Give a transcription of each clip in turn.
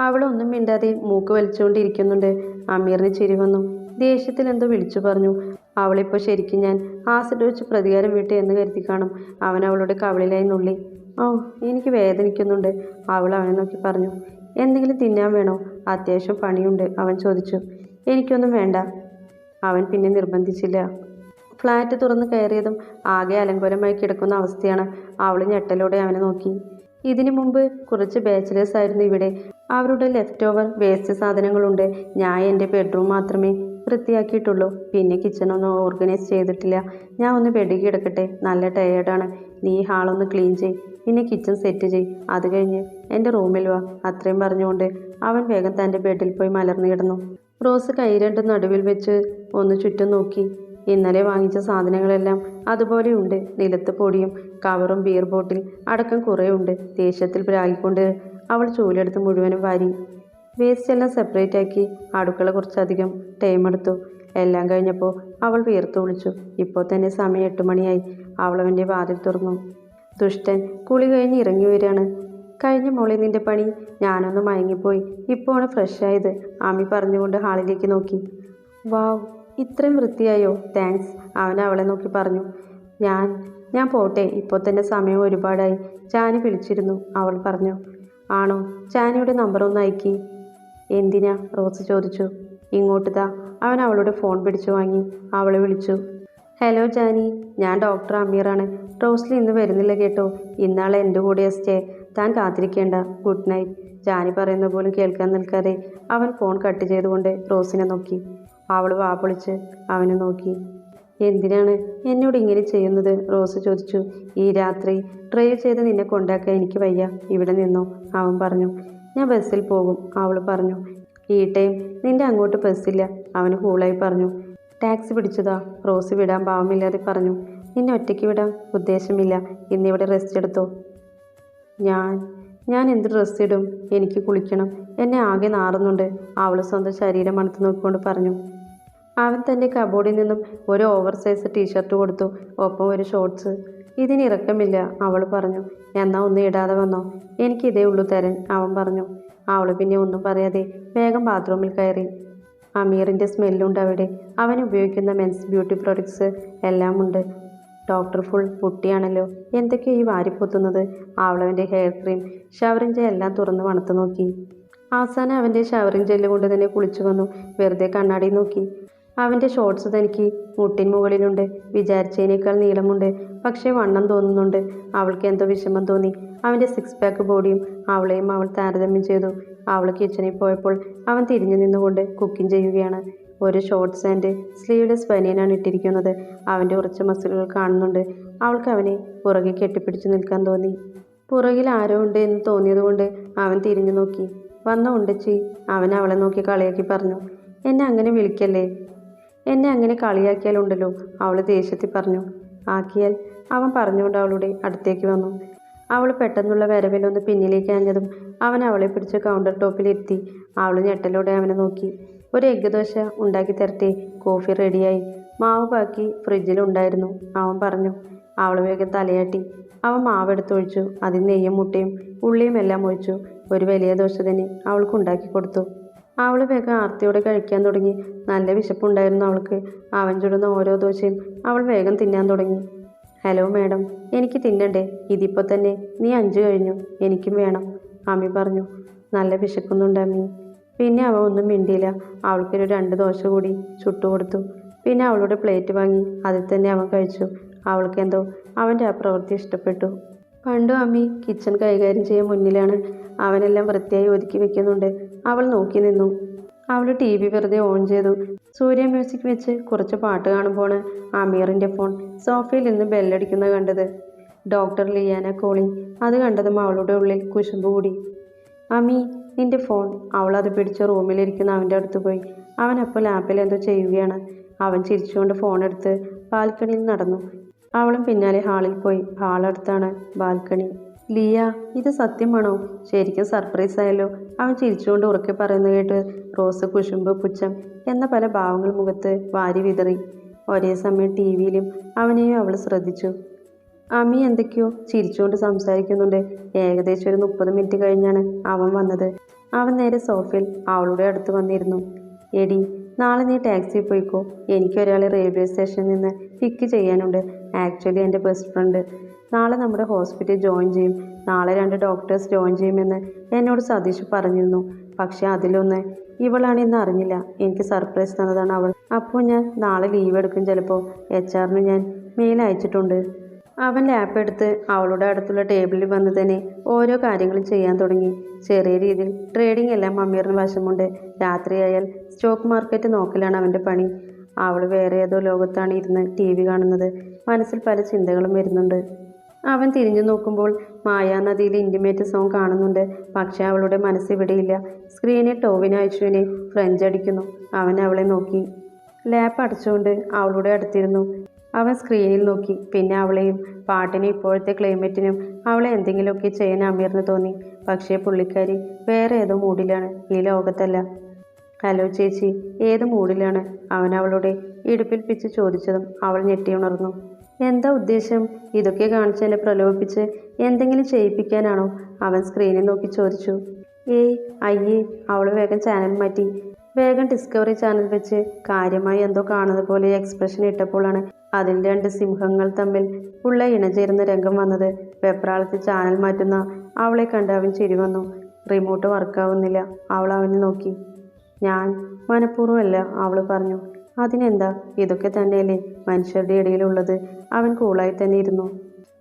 അവളൊന്നും മിണ്ടാതെ മൂക്ക് വലിച്ചുകൊണ്ടിരിക്കുന്നുണ്ട്. അമീറിന് ചിരി വന്നു. ദേഷ്യത്തിൽ എന്തോ വിളിച്ചു പറഞ്ഞു. അവളിപ്പോൾ ശരിക്കും ഞാൻ ആസിഡ് വെച്ച് പ്രതികാരം വിട്ട് എന്ന് കരുതി കാണും. അവൻ അവളുടെ കവളിലായി നുള്ളി. ഓ എനിക്ക് വേദനിക്കുന്നുണ്ട്. അവൾ അവനെ നോക്കി പറഞ്ഞു. എന്തെങ്കിലും തിന്നാൻ വേണോ? അത്യാവശ്യം പണിയുണ്ട് അവൻ ചോദിച്ചു. എനിക്കൊന്നും വേണ്ട. അവൻ പിന്നെ നിർബന്ധിച്ചില്ല. ഫ്ലാറ്റ് തുറന്ന് കയറിയതും ആകെ അലങ്കോലമായി കിടക്കുന്ന അവസ്ഥയാണ്. അവൾ ഞെട്ടലോടെ അവനെ നോക്കി. ഇതിനു മുമ്പ് കുറച്ച് ബാച്ചിലേഴ്സ് ആയിരുന്നു ഇവിടെ. അവരുടെ ലെഫ്റ്റ് ഓവർ വേസ്റ്റ് സാധനങ്ങളുണ്ട്. ഞാൻ എന്റെ ബെഡ്റൂം മാത്രമേ വൃത്തിയാക്കിയിട്ടുള്ളൂ. പിന്നെ കിച്ചണൊന്നും ഓർഗനൈസ് ചെയ്തിട്ടില്ല. ഞാൻ ഒന്ന് ബെഡിൽ കിടക്കട്ടെ നല്ല ടയേർഡാണ് നീ ഹാളൊന്ന് ക്ലീൻ ചെയ് പിന്നെ കിച്ചൺ സെറ്റ് ചെയ് അത് കഴിഞ്ഞ് എന്റെ റൂമിൽ വാ. അത്രയും പറഞ്ഞുകൊണ്ട് അവൻ വേഗം തന്റെ ബെഡിൽ പോയി മലർന്നു കിടന്നു. റോസ് കൈ രണ്ട് നടുവിൽ വെച്ച് ഒന്ന് ചുറ്റും നോക്കി. ഇന്നലെ വാങ്ങിച്ച സാധനങ്ങളെല്ലാം അതുപോലെയുണ്ട് നിലത്ത് പൊടിയും കവറും ബിയർ ബോട്ടിൽ അടക്കം കുറേ ഉണ്ട്. ദേഷ്യത്തിൽ പ്രാഗിക്കൊണ്ട് അവൾ ചൂലെടുത്ത് മുഴുവനും വാരി. വേസ്റ്റ് എല്ലാം സെപ്പറേറ്റ് ആക്കി അടുക്കള കുറച്ചധികം ടൈം എടുത്തു. എല്ലാം കഴിഞ്ഞപ്പോൾ അവൾ വീർത്തു വിളിച്ചു. ഇപ്പോൾ തന്നെ സമയം എട്ട് മണിയായി. അവൾ അവന്റെ വാതിൽ തുറന്നു. ദുഷ്ടൻ കുളി കഴിഞ്ഞ് ഇറങ്ങി വരികയാണ്. കഴിഞ്ഞ മോളെ നിന്റെ പണി. ഞാനൊന്ന് മയങ്ങിപ്പോയി. ഇപ്പോഴാണ് ഫ്രഷ് ആയത്. ആമി പറഞ്ഞുകൊണ്ട് ഹാളിലേക്ക് നോക്കി. വാവ് ഇത്രയും വൃത്തിയായോ? താങ്ക്സ് അവൻ അവളെ നോക്കി പറഞ്ഞു. ഞാൻ ഞാൻ പോട്ടെ. ഇപ്പോൾ തന്നെ സമയം ഒരുപാടായി. ചാനി വിളിച്ചിരുന്നു. അവൾ പറഞ്ഞു. ആണോ? ചാനിയുടെ നമ്പർ ഒന്ന് അയക്കി. എന്തിനാ? റോസ് ചോദിച്ചു. ഇങ്ങോട്ട് താ. അവൻ അവളുടെ ഫോൺ പിടിച്ചു വാങ്ങി. അവളെ വിളിച്ചു. ഹലോ ജാനി ഞാൻ ഡോക്ടർ അമീറാണ്. റോസ്ലി ഇന്ന് വരുന്നില്ല കേട്ടോ. ഇന്നാളെ എന്റെ കൂടെ സ്റ്റേ താൻ കാത്തിരിക്കേണ്ട. ഗുഡ് നൈറ്റ് ജാനി പറയുന്ന പോലും കേൾക്കാൻ നിൽക്കാതെ അവൻ ഫോൺ കട്ട് ചെയ്തുകൊണ്ട് റോസിനെ നോക്കി. അവൾ വാ പൊളിച്ച് അവനെ നോക്കി. എന്തിനാണ് എന്നോട് ഇങ്ങനെ ചെയ്യുന്നത്? റോസ് ചോദിച്ചു. ഈ രാത്രി ഡ്രൈവ് ചെയ്ത് നിന്നെ കൊണ്ടാക്കാൻ എനിക്ക് വയ്യ. ഇവിടെ നിന്നോ? അവൻ പറഞ്ഞു. ഞാൻ ബസ്സിൽ പോകും അവൾ പറഞ്ഞു. ഈ ടൈം നിന്റെ അങ്ങോട്ട് ബസ്സില്ല അവന് കൂളായി പറഞ്ഞു. ടാക്സി പിടിച്ചതാ. റോസ് വിടാൻ പാവമില്ലാതെ പറഞ്ഞു. നിന്നെ ഒറ്റയ്ക്ക് വിടാൻ ഉദ്ദേശമില്ല. ഇന്നിവിടെ റെസ്റ്റ് എടുത്തോ? ഞാൻ ഞാൻ എന്ത് ഡ്രസ്സ് ഇടും? എനിക്ക് കുളിക്കണം. എന്നെ ആകെ നാറുന്നുണ്ട്. അവൾ സ്വന്തം ശരീരം മണത്ത് നോക്കിക്കൊണ്ട് പറഞ്ഞു. അവൻ തന്റെ കബോർഡിൽ നിന്നും ഒരു ഓവർ സൈസ് ടീഷർട്ട് കൊടുത്തു. ഒപ്പം ഒരു ഷോർട്സ് ഇതിനിറക്കമില്ല അവൾ പറഞ്ഞു. എന്നാ ഒന്നും ഇടാതെ വന്നോ? എനിക്കിതേ ഉള്ളൂ തരൻ അവൻ പറഞ്ഞു. അവൾ പിന്നെ ഒന്നും പറയാതെ വേഗം ബാത്റൂമിൽ കയറി. അമീറിന്റെ സ്മെല്ലുണ്ട് അവിടെ. അവൻ ഉപയോഗിക്കുന്ന മെൻസ് ബ്യൂട്ടി പ്രൊഡക്ട്സ് എല്ലാം ഉണ്ട്. ഡോക്ടർ ഫുൾ പുട്ടിയാണല്ലോ. എന്തൊക്കെയാണ് ഈ വാരിപ്പൊത്തുന്നത്? അവളവന്റെ ഹെയർ ക്രീം ഷവറിന്റെ എല്ലാം തുറന്ന് വണത്തു നോക്കി. അവസാനം അവന്റെ ഷവറിങ് ജെല്ല് കൊണ്ട് തന്നെ കുളിച്ചു വന്നു. വെറുതെ കണ്ണാടി നോക്കി. അവന്റെ ഷോർട്സ് തനിക്ക് മുട്ടിൻ മുകളിലുണ്ട്. വിചാരിച്ചതിനേക്കാൾ നീളമുണ്ട്. പക്ഷേ വണ്ണം തോന്നുന്നുണ്ട്. അവൾക്ക് എന്തോ വിഷമം തോന്നി. അവന്റെ സിക്സ് പാക്ക് ബോഡിയും അവളെയും അവൾ താരതമ്യം ചെയ്തു. അവൾ കിച്ചണിൽ പോയപ്പോൾ അവൻ തിരിഞ്ഞു നിന്നുകൊണ്ട് കുക്കിംഗ് ചെയ്യുകയാണ്. ഒരു ഷോർട്ട്സ് ആൻഡ് സ്ലീവ്ലെസ് ബനിയനാണ് ഇട്ടിരിക്കുന്നത്. അവന്റെ ഉറച്ച മസിലുകൾ കാണുന്നുണ്ട്. അവൾക്ക് അവനെ പുറകെ കെട്ടിപ്പിടിച്ചു നിൽക്കാൻ തോന്നി. പുറകിൽ ആരോ ഉണ്ട് എന്ന് തോന്നിയതുകൊണ്ട് അവൻ തിരിഞ്ഞു നോക്കി. വന്ന ഉണ്ടച്ചി അവൻ അവളെ നോക്കി കളിയാക്കി പറഞ്ഞു. എന്നെ അങ്ങനെ വിളിക്കല്ലേ? എന്നെ അങ്ങനെ കളിയാക്കിയാലുണ്ടല്ലോ? അവൾ ദേഷ്യത്തിൽ പറഞ്ഞു. ആക്കിയാൽ അവൻ പറഞ്ഞുകൊണ്ട് അവളുടെ അടുത്തേക്ക് വന്നു. അവൾ പെട്ടെന്നുള്ള വരവിലൊന്ന് പിന്നിലേക്ക് അഞ്ഞതും അവൻ അവളെ പിടിച്ച് കൗണ്ടർ ടോപ്പിലെത്തി അവൾ ഞെട്ടലോടെ അവനെ നോക്കി. ഒരു എഗ്ഗ് ദോശ ഉണ്ടാക്കി തരട്ടെ? കോഫി റെഡിയായി മാവ് ബാക്കി ഫ്രിഡ്ജിലുണ്ടായിരുന്നു അവൻ പറഞ്ഞു. അവൾ വേഗം തലയാട്ടി. അവൻ മാവെടുത്തൊഴിച്ചു അതിൽ നെയ്യും മുട്ടയും ഉള്ളിയും എല്ലാം ഒഴിച്ചു. ഒരു വലിയ ദോശ തന്നെ അവൾക്ക് ഉണ്ടാക്കി കൊടുത്തു. അവൾ വേഗം ആർത്തിയോടെ കഴിക്കാൻ തുടങ്ങി. നല്ല വിശപ്പുണ്ടായിരുന്നു അവൾക്ക്. അവൻ ചുടുന്ന ഓരോ ദോശയും അവൾ വേഗം തിന്നാൻ തുടങ്ങി. ഹലോ മാഡം എനിക്ക് തിന്നണ്ടേ? ഇതിപ്പോൾ തന്നെ. നീ അഞ്ച് കഴിഞ്ഞു. എനിക്കും വേണം അമ്മി പറഞ്ഞു. നല്ല വിശക്കുന്നുണ്ട് അമ്മി. പിന്നെ അവ ഒന്നും മിണ്ടിയില്ല. അവൾക്കൊരു രണ്ട് ദോശ കൂടി ചുട്ടുകൊടുത്തു പിന്നെ അവളുടെ പ്ലേറ്റ് വാങ്ങി അതിൽ തന്നെ അവൻ കഴിച്ചു. അവൾക്കെന്തോ അവന്റെ ആ പ്രവൃത്തി ഇഷ്ടപ്പെട്ടു. പണ്ടും അമ്മി കിച്ചൺ കൈകാര്യം ചെയ്യാൻ മുന്നിലാണ്. അവനെല്ലാം വൃത്തിയായി ഒതുക്കി വെക്കുന്നുണ്ട്. അവൾ നോക്കി നിന്നു. അവൾ ടി വി വെറുതെ ഓൺ ചെയ്തു. സൂര്യ മ്യൂസിക് വെച്ച് കുറച്ച് പാട്ട് കാണുമ്പോൾ അമീറിന്റെ ഫോൺ സോഫയിൽ നിന്ന് ബെല്ലടിക്കുന്നത് കണ്ടത്. Doctor Liana calling. അത് കണ്ടതും അവളുടെ ഉള്ളിൽ കുശുമ്പ് കൂടി. അമി നിന്റെ ഫോൺ. അവൾ അത് പിടിച്ച് റൂമിലിരിക്കുന്ന അവന്റെ അടുത്ത് പോയി. അവൻ അപ്പോൾ ലാപ്പിൽ എന്തോ ചെയ്യുകയാണ്. അവൻ ചിരിച്ചുകൊണ്ട് ഫോൺ എടുത്ത് ബാൽക്കണിയിൽ നടന്നു. അവളും പിന്നാലെ ഹാളിൽ പോയി. ഹാളടുത്താണ് ബാൽക്കണി. ലിയ ഇത് സത്യമാണോ? ശരിക്കും സർപ്രൈസ് ആയല്ലോ. അവൻ ചിരിച്ചുകൊണ്ട് ഉറക്കെ പറയുന്നു കേട്ട് റോസ് കുശുമ്പ് പുച്ഛം എന്ന പല ഭാവങ്ങൾ മുഖത്ത് വാരി വിതറി. ഒരേ സമയം ടി വിയിലും അവനെയും അവൾ ശ്രദ്ധിച്ചു. അമി എന്തൊക്കെയോ ചിരിച്ചുകൊണ്ട് സംസാരിക്കുന്നുണ്ട്. ഏകദേശം ഒരു മുപ്പത് മിനിറ്റ് കഴിഞ്ഞാണ് അവൻ വന്നത്. അവൻ നേരെ സോഫയിൽ അവളുടെ അടുത്ത് വന്നിരുന്നു. എടി നാളെ നീ ടാക്സിയിൽ പോയിക്കോ. എനിക്കൊരാളെ റെയിൽവേ സ്റ്റേഷനിൽ നിന്ന് പിക്ക് ചെയ്യാനുണ്ട്. ആക്ച്വലി എന്റെ ബെസ്റ്റ് ഫ്രണ്ട് നാളെ നമ്മുടെ ഹോസ്പിറ്റൽ ജോയിൻ ചെയ്യും. നാളെ രണ്ട് ഡോക്ടേഴ്സ് ജോയിൻ ചെയ്യുമെന്ന് എന്നോട് സതീഷ് പറഞ്ഞിരുന്നു. പക്ഷേ അതിലൊന്ന് ഇവളാണെന്ന് അറിഞ്ഞില്ല. എനിക്ക് സർപ്രൈസ് തന്നതാണ് അവൾ. അപ്പോൾ ഞാൻ നാളെ ലീവ് എടുക്കും. ചിലപ്പോൾ എച്ച് ആറിന് ഞാൻ മെയിൽ അയച്ചിട്ടുണ്ട്. അവൻ ലാപ്പ് എടുത്ത് അവളുടെ അടുത്തുള്ള ടേബിളിൽ വന്ന് തന്നെ ഓരോ കാര്യങ്ങളും ചെയ്യാൻ തുടങ്ങി. ചെറിയ രീതിയിൽ ട്രേഡിംഗ് എല്ലാം അമീറിന് വശമുണ്ട്. രാത്രിയായാൽ സ്റ്റോക്ക് മാർക്കറ്റ് നോക്കലാണ് അവന്റെ പണി. അവൾ വേറെ ഏതോ ലോകത്താണ് ഇരുന്ന് ടി വി കാണുന്നത്. മനസ്സിൽ പല ചിന്തകളും വരുന്നുണ്ട്. അവൻ തിരിഞ്ഞു നോക്കുമ്പോൾ മായാനദിയിൽ ഇന്റിമേറ്റ് സോങ് കാണുന്നുണ്ട്. പക്ഷേ അവളുടെ മനസ്സ് ഇവിടെയില്ല. സ്ക്രീനിൽ ടോവിൻ അയച്ചുവിനെ ഫ്രഞ്ച് അടിക്കുന്നു. അവൻ അവളെ നോക്കി. ലാപ്പ് അടച്ചുകൊണ്ട് അവളുടെ അടുത്തിരുന്നു. അവൻ സ്ക്രീനിൽ നോക്കി. പിന്നെ അവളെയും പാട്ടിനും ഇപ്പോഴത്തെ ക്ലൈമറ്റിനും അവളെ എന്തെങ്കിലുമൊക്കെ ചെയ്യാൻ അമീറിന് തോന്നി. പക്ഷേ പുള്ളിക്കാരി വേറെ ഏതോ മൂഡിലാണ് ഈ ലോകത്തല്ല. ഹലോ ചേച്ചി ഏത് മൂഡിലാണ്? അവൻ അവളുടെ ഇടുപ്പിൽ പിച്ച് ചോദിച്ചതും അവൾ ഞെട്ടിയുണർന്നു എന്താ ഉദ്ദേശം? ഇതൊക്കെ കാണിച്ച് എന്നെ പ്രലോഭിപ്പിച്ച് എന്തെങ്കിലും ചെയ്യിപ്പിക്കാനാണോ? അവൻ സ്ക്രീനിൽ നോക്കി ചോദിച്ചു. ഏയ് അയ്യേ അവൾ വേഗം ചാനൽ മാറ്റി. വേഗം ഡിസ്കവറി ചാനൽ വെച്ച് കാര്യമായി എന്തോ കാണുന്നത് പോലെ എക്സ്പ്രഷൻ ഇട്ടപ്പോഴാണ് അതിൽ രണ്ട് സിംഹങ്ങൾ തമ്മിൽ ഉള്ള ഇണചേരുന്ന രംഗം വന്നത്. വെപ്രാളത്തിൽ ചാനൽ മാറ്റുന്ന അവളെ കണ്ട് അവൻ ചിരി വന്നു. റിമോട്ട് വർക്കാവുന്നില്ല അവൾ അവനെ നോക്കി. ഞാൻ മനഃപൂർവമല്ല അവൾ പറഞ്ഞു. അതിനെന്താ? ഇതൊക്കെ തന്നെയല്ലേ മനുഷ്യരുടെ ഇടയിലുള്ളത്. അവൻ കൂളായി തന്നെ ഇരുന്നു.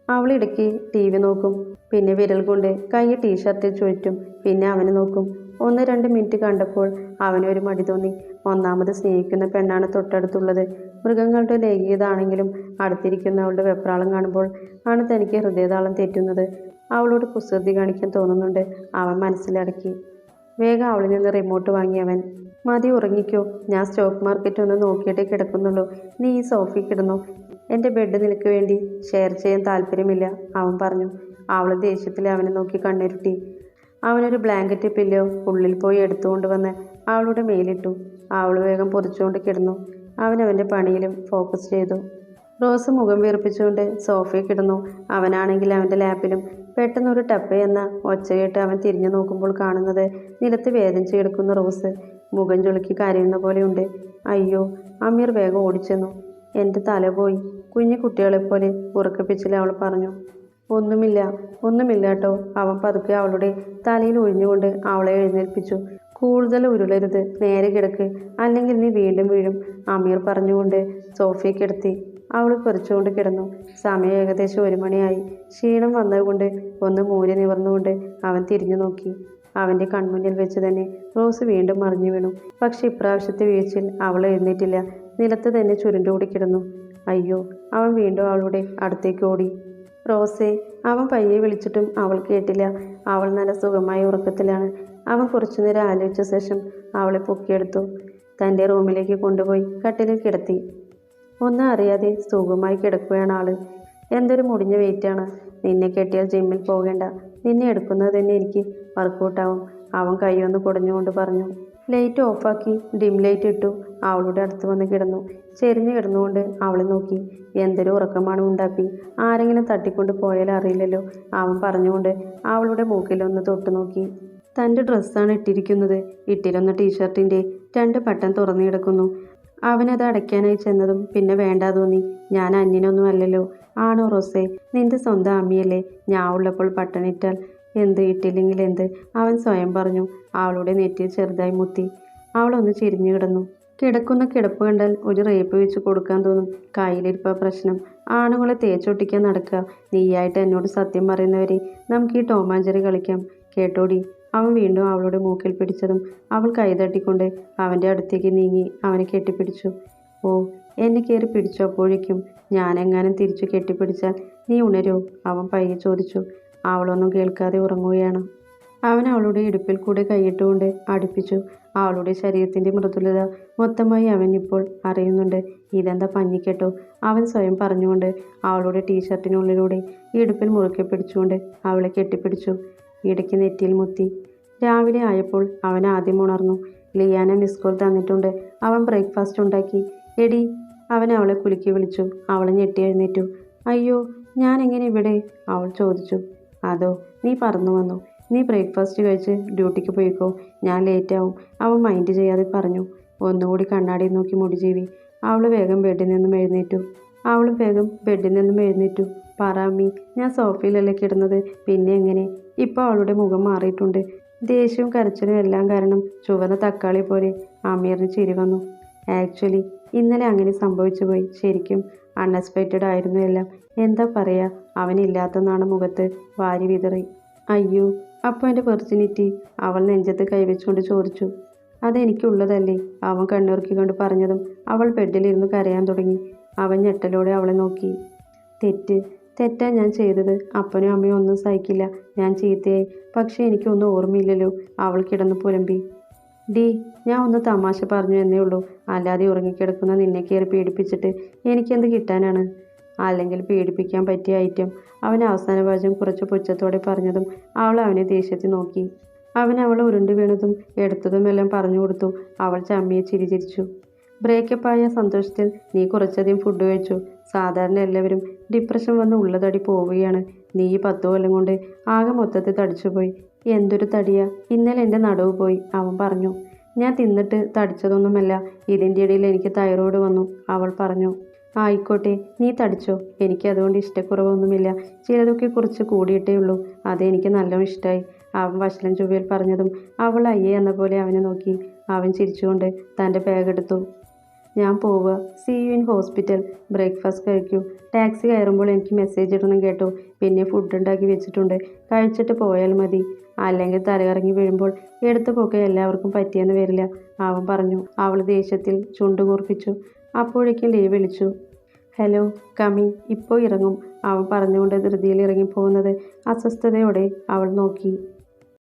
അവൾ ഇടയ്ക്ക് ടി വി നോക്കും. പിന്നെ വിരൽ കൊണ്ട് കൈ ടീഷർട്ടിൽ ചുറ്റും പിന്നെ അവനെ നോക്കും. ഒന്ന് രണ്ട് മിനിറ്റ് കണ്ടപ്പോൾ അവനൊരു മടി തോന്നി. ഒന്നാമത് സ്നേഹിക്കുന്ന പെണ്ണാണ് തൊട്ടടുത്തുള്ളത്. മൃഗങ്ങളുടെ ലൈംഗികതാണെങ്കിലും അടുത്തിരിക്കുന്ന അവളുടെ വെപ്രാളം കാണുമ്പോൾ ആണ് തനിക്ക് ഹൃദയതാളം തെറ്റുന്നത്. അവളോട് കുസൃതി കാണിക്കാൻ തോന്നുന്നുണ്ട്. അവൻ മനസ്സിലടക്കി. വേഗം അവളിൽ നിന്ന് റിമോട്ട് വാങ്ങിയവൻ മതി ഉറങ്ങിക്കോ. ഞാൻ സ്റ്റോക്ക് മാർക്കറ്റ് ഒന്ന് നോക്കിയിട്ടേ കിടക്കുന്നുള്ളൂ. നീ ഈ സോഫി കിടന്നു. എന്റെ ബെഡ് നിനക്ക് വേണ്ടി. ഷെയർ ചെയ്യാൻ താല്പര്യമില്ല അവൻ പറഞ്ഞു. അവൾ ദേഷ്യത്തിൽ അവനെ നോക്കി കണ്ണുരുട്ടി. അവനൊരു ബ്ലാങ്കറ്റ് പില്ലോ ഉള്ളിൽ പോയി എടുത്തുകൊണ്ട് വന്ന് അവളുടെ മേലിട്ടു. അവൾ വേഗം പൊതിച്ചുകൊണ്ട് കിടന്നു. അവൻ പണിയിലും ഫോക്കസ് ചെയ്തു. റോസ് മുഖം വീർപ്പിച്ചുകൊണ്ട് സോഫയിൽ കിടന്നു. അവനാണെങ്കിൽ അവന്റെ ലാപ്പിലും പെട്ടെന്നൊരു ടപ്പ് എന്ന ഒച്ച കേട്ട് അവൻ തിരിഞ്ഞു നോക്കുമ്പോൾ കാണുന്നത് നിലത്ത് വേദനിച്ച് കിടക്കുന്ന റോസ്. മുഖം ചുളുക്കി കരയുന്ന പോലെയുണ്ട്. അയ്യോ അമീർ വേഗം ഓടിച്ചെന്നു. എന്റെ തല പോയി. കുഞ്ഞു കുട്ടികളെപ്പോലെ ഉറക്കപ്പിച്ചിൽ അവൾ പറഞ്ഞു. ഒന്നുമില്ല ഒന്നുമില്ല കേട്ടോ അവൻ പതുക്കെ അവളുടെ തലയിൽ ഒഴിഞ്ഞുകൊണ്ട് അവളെ എഴുന്നേൽപ്പിച്ചു. കൂടുതൽ ഉരുളരുത്. നേരെ കിടക്ക്. അല്ലെങ്കിൽ നീ വീണ്ടും വീഴും. അമീർ പറഞ്ഞുകൊണ്ട് സോഫയിൽ കിടത്തി അവൾ പറിച്ചുകൊണ്ട് കിടന്നു. സമയം ഏകദേശം ഒരു മണിയായി. ക്ഷീണം വന്നതുകൊണ്ട് ഒന്ന് മൂരി നിവർന്നുകൊണ്ട് അവൻ തിരിഞ്ഞു നോക്കി. അവന്റെ കൺമുന്നിൽ വെച്ച് തന്നെ റോസ് വീണ്ടും മറിഞ്ഞു വീണു. പക്ഷെ ഇപ്രാവശ്യത്തെ വീഴ്ചയിൽ അവൾ എഴുന്നേറ്റില്ല. നിലത്ത് തന്നെ ചുരുണ്ടുകൂടി കിടന്നു. അയ്യോ അവൻ വീണ്ടും അവളുടെ അടുത്തേക്ക് ഓടി. റോസെ അവൻ പയ്യെ വിളിച്ചിട്ടും അവൾ കേട്ടില്ല. അവൾ നല്ല സുഖമായ ഉറക്കത്തിലാണ്. അവൻ കുറച്ചു നേരം ആലോചിച്ച ശേഷം അവളെ പൊക്കിയെടുത്തു. തന്റെ റൂമിലേക്ക് കൊണ്ടുപോയി കട്ടിലിൽ കിടത്തി. ഒന്നും അറിയാതെ സുഖമായി കിടക്കുകയാണ് ആൾ. എന്തൊരു മുടിഞ്ഞ വെയിറ്റാണ് നിന്നെ കെട്ടിയാൽ ജിമ്മിൽ പോകേണ്ട. നിന്നെ എടുക്കുന്നത് തന്നെ എനിക്ക് വർക്കൗട്ടാവും അവൻ കൈയൊന്ന് കുടഞ്ഞുകൊണ്ട് പറഞ്ഞു. ലൈറ്റ് ഓഫാക്കി ഡിം ലൈറ്റ് ഇട്ടു. അവളുടെ അടുത്ത് വന്ന് കിടന്നു. ചെരിഞ്ഞു കിടന്നുകൊണ്ട് അവളെ നോക്കി. എന്തൊരു ഉറക്കമാണ് ഉണ്ടാക്കി. ആരെങ്കിലും തട്ടിക്കൊണ്ട് പോയാൽ അറിയില്ലല്ലോ. അവൻ പറഞ്ഞുകൊണ്ട് അവളുടെ മൂക്കിലൊന്ന് തൊട്ടു നോക്കി. തന്റെ ഡ്രസ്സാണ് ഇട്ടിരിക്കുന്നത്. ഇട്ടിരുന്ന ടീഷർട്ടിന്റെ രണ്ട് ബട്ടൺ തുറന്നു കിടക്കുന്നു. അവനത് അടയ്ക്കാനായി ചെന്നതും പിന്നെ വേണ്ട തോന്നി. ഞാൻ അന്യനൊന്നും അല്ലല്ലോ. ആണോ റോസേ? നിന്റെ സ്വന്തം അമ്മിയല്ലേ? ഞാൻ ഉള്ളപ്പോൾ പട്ടണിട്ടാൽ എന്ത്? ഇട്ടില്ലെങ്കിൽ എന്ത്? അവൻ സ്വയം പറഞ്ഞു അവളുടെ നെറ്റിയിൽ ചെറുതായി മുത്തി. അവളൊന്ന് ചിരിഞ്ഞു കിടന്നു. കിടക്കുന്ന കിടപ്പ് കണ്ടാൽ ഒരു റേപ്പ് വെച്ച് കൊടുക്കാൻ തോന്നും. കയ്യിലിരിപ്പ പ്രശ്നം. ആണുങ്ങളെ തേച്ചൊട്ടിക്കാൻ നടക്കുക. നീയായിട്ട് എന്നോട് സത്യം പറയുന്നവരെ. നമുക്ക് ഈ ടോമാഞ്ചറി കളിക്കാം. കേട്ടോടി? അവൻ വീണ്ടും അവളുടെ മൂക്കിൽ പിടിച്ചതും അവൾ കൈതട്ടിക്കൊണ്ട് അവന്റെ അടുത്തേക്ക് നീങ്ങി അവനെ കെട്ടിപ്പിടിച്ചു. ഓ എന്നെ കയറി പിടിച്ചപ്പോഴേക്കും ഞാനെങ്ങാനും തിരിച്ചു കെട്ടിപ്പിടിച്ചാൽ നീ ഉണരോ? അവൻ പയ്യെ ചോദിച്ചു. അവളൊന്നും കേൾക്കാതെ ഉറങ്ങുകയാണ്. അവൻ അവളുടെ ഇടുപ്പിൽ കൂടെ കൈയിട്ടുകൊണ്ട് അടുപ്പിച്ചു. അവളുടെ ശരീരത്തിന്റെ മൃദുലത മൊത്തമായി അവൻ ഇപ്പോൾ അറിയുന്നുണ്ട്. ഇതെന്താ പഞ്ഞിക്കെട്ടോ? അവൻ സ്വയം പറഞ്ഞുകൊണ്ട് അവളുടെ ടീഷർട്ടിനുള്ളിലൂടെ ഇടുപ്പിൽ മുറുക്കി പിടിച്ചുകൊണ്ട് അവളെ കെട്ടിപ്പിടിച്ചു. ഇടയ്ക്ക് നെറ്റിയിൽ മുത്തി. രാവിലെ ആയപ്പോൾ അവൻ ആദ്യം ഉണർന്നു. ലിയാന മിസ് കോൾ തന്നിട്ടുണ്ട്. അവൻ ബ്രേക്ക്ഫാസ്റ്റ് ഉണ്ടാക്കി. എടി അവൻ അവളെ കുലുക്കി വിളിച്ചു. അവൾ ഞെട്ടി എഴുന്നേറ്റു. അയ്യോ ഞാൻ എങ്ങനെ ഇവിടെ? അവൾ ചോദിച്ചു. അതോ നീ പറന്നു വന്നു? നീ ബ്രേക്ക്ഫാസ്റ്റ് കഴിച്ച് ഡ്യൂട്ടിക്ക് പോയിക്കോ. ഞാൻ ലേറ്റാവും അവൻ മൈൻഡ് ചെയ്യാതെ പറഞ്ഞു. ഒന്നുകൂടി കണ്ണാടി നോക്കി മുടി മുടിജീവി അവൾ വേഗം ബെഡിൽ നിന്നും എഴുന്നേറ്റു. അവൾ വേഗം ബെഡിൽ നിന്നും എഴുന്നേറ്റു. പറ അമ്മി ഞാൻ സോഫയിലല്ലേ കിടന്നത്? പിന്നെ എങ്ങനെ? ഇപ്പോൾ അവളുടെ മുഖം മാറിയിട്ടുണ്ട്. ദേഷ്യവും കരച്ചിലും എല്ലാം കാരണം ചുവന്ന തക്കാളി പോലെ അമീറിന് ചിരി വന്നു. ആക്ച്വലി ഇന്നലെ അങ്ങനെ സംഭവിച്ചു പോയി. ശരിക്കും അൺഎക്സ്പെക്റ്റഡ് ആയിരുന്നു എല്ലാം. എന്താ പറയുക അവനില്ലാത്തെന്നാണ് മുഖത്ത് വാരി വിതറി. അയ്യോ അപ്പോൾ എന്റെ വെർജിനിറ്റി അവൾ നെഞ്ചത്ത് കൈവച്ചുകൊണ്ട് ചോദിച്ചു. അതെനിക്കുള്ളതല്ലേ? അവൻ കണ്ണുറുക്കിക്കൊണ്ട് പറഞ്ഞതും അവൾ ബെഡിലിരുന്ന് കരയാൻ തുടങ്ങി. അവൻ ഞെട്ടലോടെ അവളെ നോക്കി. തെറ്റ്. തെറ്റാ ഞാൻ ചെയ്തത്. അപ്പനും അമ്മയും ഒന്നും സഹിക്കില്ല. ഞാൻ ചീത്തയായി. പക്ഷേ എനിക്കൊന്നും ഓർമ്മയില്ലല്ലോ. അവൾ കിടന്ന് പുലമ്പി. ഡി ഞാൻ ഒന്ന് തമാശ പറഞ്ഞു എന്നേ ഉള്ളൂ. അല്ലാതെ ഉറങ്ങിക്കിടക്കുന്ന നിന്നെ കയറി പീഡിപ്പിച്ചിട്ട് എനിക്കെന്ത് കിട്ടാനാണ്? അല്ലെങ്കിൽ പീഡിപ്പിക്കാൻ പറ്റിയ ഐറ്റം. അവൻ അവസാന വാചം കുറച്ച് പുച്ഛത്തോടെ പറഞ്ഞതും അവൾ അവനെ ദേഷ്യത്തിൽ നോക്കി. അവൻ അവൾ ഉരുണ്ടു വീണതും എടുത്തതുമെല്ലാം പറഞ്ഞു കൊടുത്തു. അവൾ ചമ്മിയെ ചിരിചിരിച്ചു ബ്രേക്കപ്പായ സന്തോഷത്തിൽ നീ കുറച്ചധികം ഫുഡ് കഴിച്ചു. സാധാരണ എല്ലാവരും ഡിപ്രഷൻ വന്ന് ഉള്ളതടി പോവുകയാണ്. നീ ഈ പത്ത് കൊല്ലം കൊണ്ട് ആകെ മൊത്തത്തിൽ തടിച്ചുപോയി. എന്തൊരു തടിയാ. ഇന്നലെ എന്റെ നടുവ് പോയി. അവൻ പറഞ്ഞു ഞാൻ തിന്നിട്ട് തടിച്ചതൊന്നുമല്ല. ഇതിന്റെ ഇടയിൽ എനിക്ക് തൈറോയ്ഡ് വന്നു. അവൾ പറഞ്ഞു ആയിക്കോട്ടെ നീ തടിച്ചോ. എനിക്ക് അതുകൊണ്ട് ഇഷ്ടക്കുറവൊന്നുമില്ല. ചിലതൊക്കെ കുറച്ച് കൂടിയിട്ടേ ഉള്ളൂ. അതെനിക്ക് നല്ലോണം ഇഷ്ടമായി അവൻ വഷലൻ ചുവയിൽ പറഞ്ഞതും അവൾ അയ്യേ എന്ന പോലെ അവനെ നോക്കി. അവൻ ചിരിച്ചുകൊണ്ട് തന്റെ ബാഗ് എടുത്തു. ഞാൻ പോവുക. See you in hospital breakfast കഴിക്കൂ. ടാക്സി കയറുമ്പോൾ എനിക്ക് മെസ്സേജ് ഇടണം കേട്ടോ. പിന്നെ ഫുഡ് ഉണ്ടാക്കി വെച്ചിട്ടുണ്ട്. കഴിച്ചിട്ട് പോയാൽ മതി. അല്ലെങ്കിൽ തലകറങ്ങി വീഴുമ്പോൾ എടുത്തു പോക്കെ എല്ലാവർക്കും പറ്റിയെന്ന് വരില്ല. അവൻ പറഞ്ഞു. അവൾ ദേഷ്യത്തിൽ ചുണ്ടുകൂർപ്പിച്ചു. അപ്പോഴേക്കും ലീവ് വിളിച്ചു. ഹലോ കമി ഇപ്പോൾ ഇറങ്ങും. അവൻ പറഞ്ഞുകൊണ്ട് ധൃതിയിൽ ഇറങ്ങിപ്പോകുന്നത് അസ്വസ്ഥതയോടെ അവൾ നോക്കി.